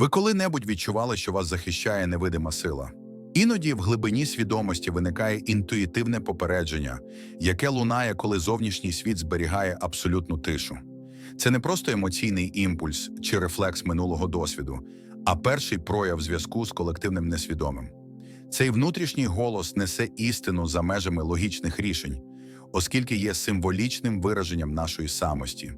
Ви коли-небудь відчували, що вас захищає невидима сила? Іноді в глибині свідомості виникає інтуїтивне попередження, яке лунає, коли зовнішній світ зберігає абсолютну тишу. Це не просто емоційний імпульс чи рефлекс минулого досвіду, а перший прояв зв'язку з колективним несвідомим. Цей внутрішній голос несе істину за межами логічних рішень, оскільки є символічним вираженням нашої самості,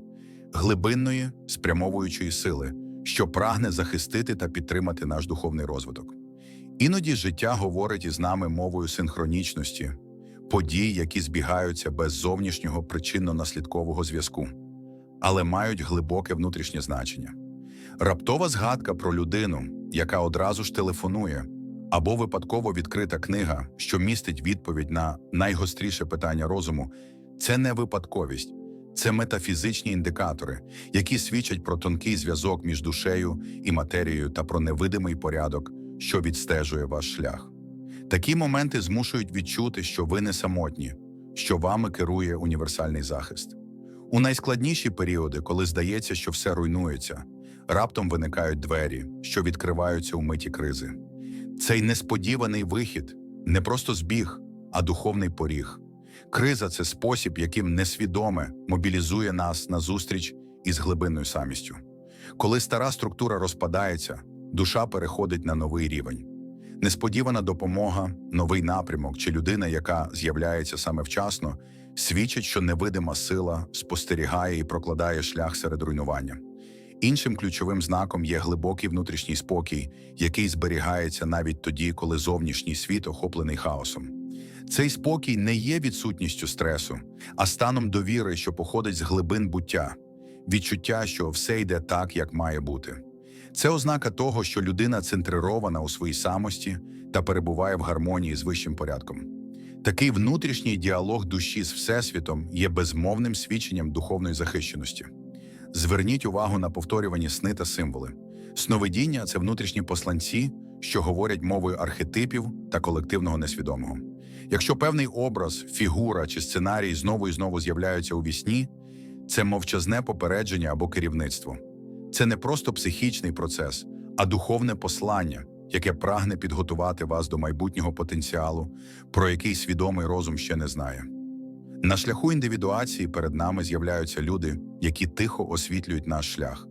глибинної спрямовуючої сили, що прагне захистити та підтримати наш духовний розвиток. Іноді життя говорить із нами мовою синхронічності, подій, які збігаються без зовнішнього причинно-наслідкового зв'язку, але мають глибоке внутрішнє значення. Раптова згадка про людину, яка одразу ж телефонує, або випадково відкрита книга, що містить відповідь на найгостріше питання розуму, це не випадковість, це метафізичні індикатори, які свідчать про тонкий зв'язок між душею і матерією та про невидимий порядок, що відстежує ваш шлях. Такі моменти змушують відчути, що ви не самотні, що вами керує універсальний захист. У найскладніші періоди, коли здається, що все руйнується, раптом виникають двері, що відкриваються у миті кризи. Цей несподіваний вихід не просто збіг, а духовний поріг. Криза це спосіб, яким несвідоме мобілізує нас на зустріч із глибинною самістю. Коли стара структура розпадається, душа переходить на новий рівень. Несподівана допомога, новий напрямок чи людина, яка з'являється саме вчасно, свідчить, що невидима сила спостерігає і прокладає шлях серед руйнування. Іншим ключовим знаком є глибокий внутрішній спокій, який зберігається навіть тоді, коли зовнішній світ охоплений хаосом. Цей спокій не є відсутністю стресу, а станом довіри, що походить з глибин буття, відчуття, що все йде так, як має бути. Це ознака того, що людина центрирована у своїй самості та перебуває в гармонії з вищим порядком. Такий внутрішній діалог душі з Всесвітом є безмовним свідченням духовної захищеності. Зверніть увагу на повторювані сни та символи. Сновидіння це внутрішні посланці, що говорять мовою архетипів та колективного несвідомого. Якщо певний образ, фігура чи сценарій знову і знову з'являються у вісні, це мовчазне попередження або керівництво. Це не просто психічний процес, а духовне послання, яке прагне підготувати вас до майбутнього потенціалу, про який свідомий розум ще не знає. На шляху індивідуації перед нами з'являються люди, які тихо освітлюють наш шлях.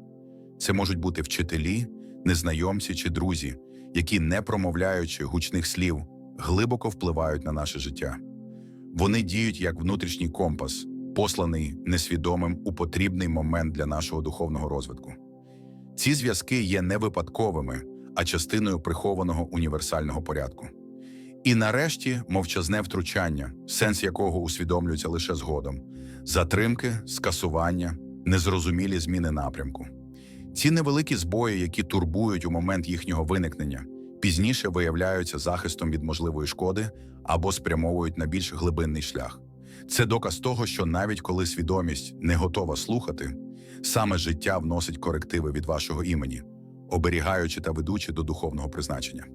Це можуть бути вчителі, незнайомці чи друзі, які, не промовляючи гучних слів, глибоко впливають на наше життя. Вони діють як внутрішній компас, посланий несвідомим у потрібний момент для нашого духовного розвитку. Ці зв'язки є не випадковими, а частиною прихованого універсального порядку. І нарешті мовчазне втручання, сенс якого усвідомлюється лише згодом, затримки, скасування, незрозумілі зміни напрямку. Ці невеликі збої, які турбують у момент їхнього виникнення, пізніше виявляються захистом від можливої шкоди або спрямовують на більш глибинний шлях. Це доказ того, що навіть коли свідомість не готова слухати, саме життя вносить корективи від вашого імені, оберігаючи та ведучи до духовного призначення.